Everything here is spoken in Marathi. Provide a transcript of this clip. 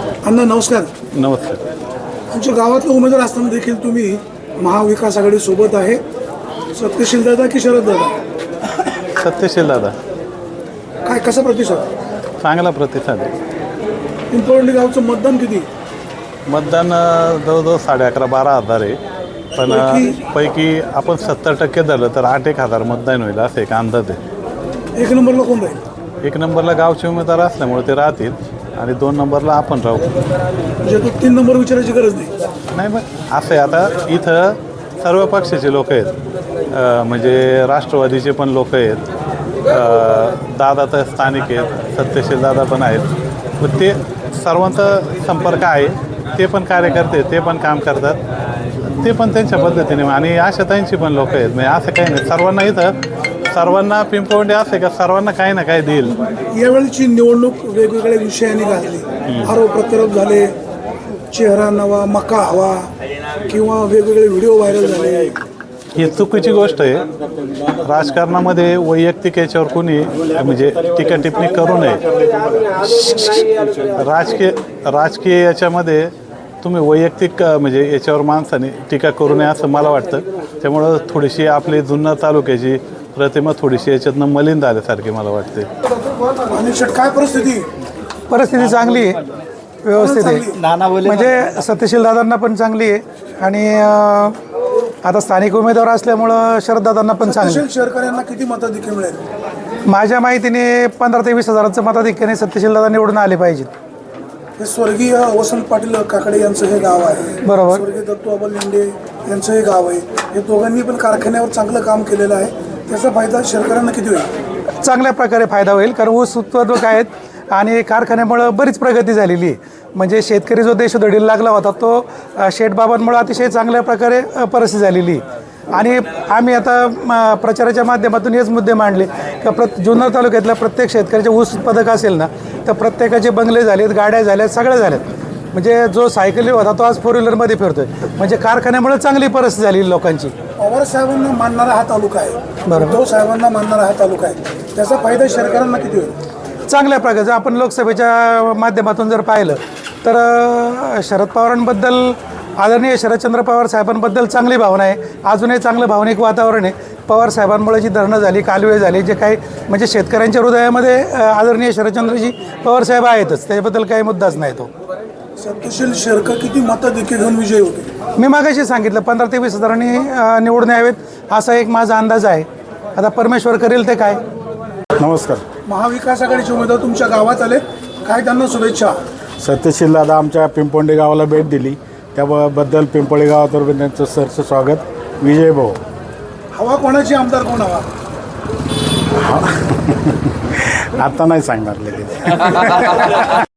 अण्णा नमस्कार. नमस्कार. तुमच्या गावातले उमेदवार असताना देखील तुम्ही महाविकास आघाडी सोबत आहे. सत्यशील दादा की शरद दादा? सत्यशील दादा. काय कसा प्रतिसाद? चांगला प्रतिसाद आहे. पिंपळवंडी गावचं मतदान किती? मतदान अ, जवळजवळ साडे अकरा बारा हजार आहे. पण अ, पैकी? आपण सत्तर टक्के झालं तर आठ एक हजार मतदान होईल असं एक अंदाज आहे. एक नंबरला कोण राहील? एक नंबरला गावचे उमेदवार असल्यामुळे ते राहतील. आणि दोन नंबरला आपण राहू. म्हणजे तो तीन नंबर विचारायची गरज नाही. नाही मग असं आहे आता इथं सर्व पक्षाचे लोक आहेत. अ, म्हणजे राष्ट्रवादीचे पण लोक आहेत. अ, दादा तर स्थानिक आहेत सत्यशील दादा पण आहेत. मग ते सर्वांचा संपर्क आहे ते पण कार्यकर्ते आहेत, ते पण काम करतात. ते पण त्यांच्या पद्धतीने आणि आशाताईंची पण लोक आहेत. म्हणजे असं काही नाही. सर्वांना इथं सर्वांना पिंपवंडे असे का सर्वांना काही ना काही देईल? यावेळीची निवडणूक वेगवेगळ्या विषयांनी घातली. आरोप प्रत्यारोप झाले चेहरा नवा मका हवा किंवा वेगवेगळे व्हिडिओ व्हायरल झाले. ही चुकीची गोष्ट आहे. राजकारणामध्ये वैयक्तिक याच्यावर कोणी म्हणजे टीका टिप्पणी करू नये. राजकीय राजकीय याच्यामध्ये तुम्ही वैयक्तिक म्हणजे याच्यावर माणसाने टीका करू नये असं मला वाटतं. त्यामुळं थोडीशी आपली जुन्नर तालुक्याची प्रतिमा थोडीशी याच्यातनं मलिन झाल्यासारखी मला वाटते. आणि शेट काय परिस्थिती? परिस्थिती चांगली आहे. व्यवस्थित आहे. म्हणजे सत्यशील दादांना पण चांगली आहे. आणि अं, आता स्थानिक उमेदवार असल्यामुळं शरद दादांना पण चांगली सत्यशील किती मताधिक्य मिळेल? माझ्या माहितीने पंधरा ते वीस हजाराचं मताधिक्याने सत्यशील दादा निवडून आले पाहिजेत हे स्वर्गीय वसंत पाटील काकडे यांचं हे गाव आहे. बरोबर. स्वर्गीय दत्तू अबल लेंडे यांचं हे गाव आहे. हे दोघांनी पण कारखान्यावर चांगलं काम केलेलं आहे. त्याचा फायदा शेतकऱ्यांना किती होईल? चांगल्या प्रकारे फायदा होईल कारण ऊस उत्पादक आहेत आणि कारखान्यामुळं बरीच प्रगती झालेली आहे. म्हणजे शेतकरी जो देश देशोधडीला लागला होता तो शेठबाबांमुळं अतिशय चांगल्या प्रकारे परिस्थिती झालेली आणि आम्ही आता प्रचाराच्या माध्यमातून हेच मुद्दे मांडले का प्रत जुन्नर तालुक्यातल्या प्रत्येक शेतकऱ्याचे ऊस उत्पादक असेल ना तर प्रत्येकाचे बंगले झालेत गाड्या झाल्यात सगळ्या झाल्यात. म्हणजे जो सायकली होता तो आज फोर व्हीलरमध्ये फिरतोय. म्हणजे कारखान्यामुळे चांगली परिस्थिती झाली लोकांची. पवार साहेबांना मानणारा हा तालुका आहे. बरोबर. उद्धव साहेबांना मानणारा हा तालुका आहे. त्याचा फायदा शेतकऱ्यांना किती होईल? चांगल्या प्रकारे जर आपण लोकसभेच्या माध्यमातून जर पाहिलं तर अ, शरद पवारांबद्दल आदरणीय शरदचंद्र पवार साहेबांबद्दल चांगली भावना आहे. अजूनही चांगलं भावनिक वातावरण आहे. पवार साहेबांमुळे जी धरणं झाली कालवे झाली जे काही म्हणजे शेतकऱ्यांच्या हृदयामध्ये अ, आदरणीय शरदचंद्रजी पवार साहेब आहेतच. त्याच्याबद्दल काही मुद्दाच नाही तो. सत्यशील शेरकर किती मताधिक्य घेऊन विजयी होते? मी मागाशी सांगितलं पंधरा ते वीस हजारांनी अ, निवडून यावेत. असा एक माझा अंदाज आहे. आता परमेश्वर करेल ते काय? नमस्कार. महाविकास आघाडीचे उमेदवार तुमच्या गावात आले काय त्यांना शुभेच्छा? सत्यशील दादा आमच्या पिंपोंडे गावाला भेट दिली. त्याबद्दल पिंपोळे गावातर्फे त्यांचं सरचं स्वागत. विजय भाऊ. हवा कोणाची आमदार कोण हवा? आता नाही सांगणार लगेच.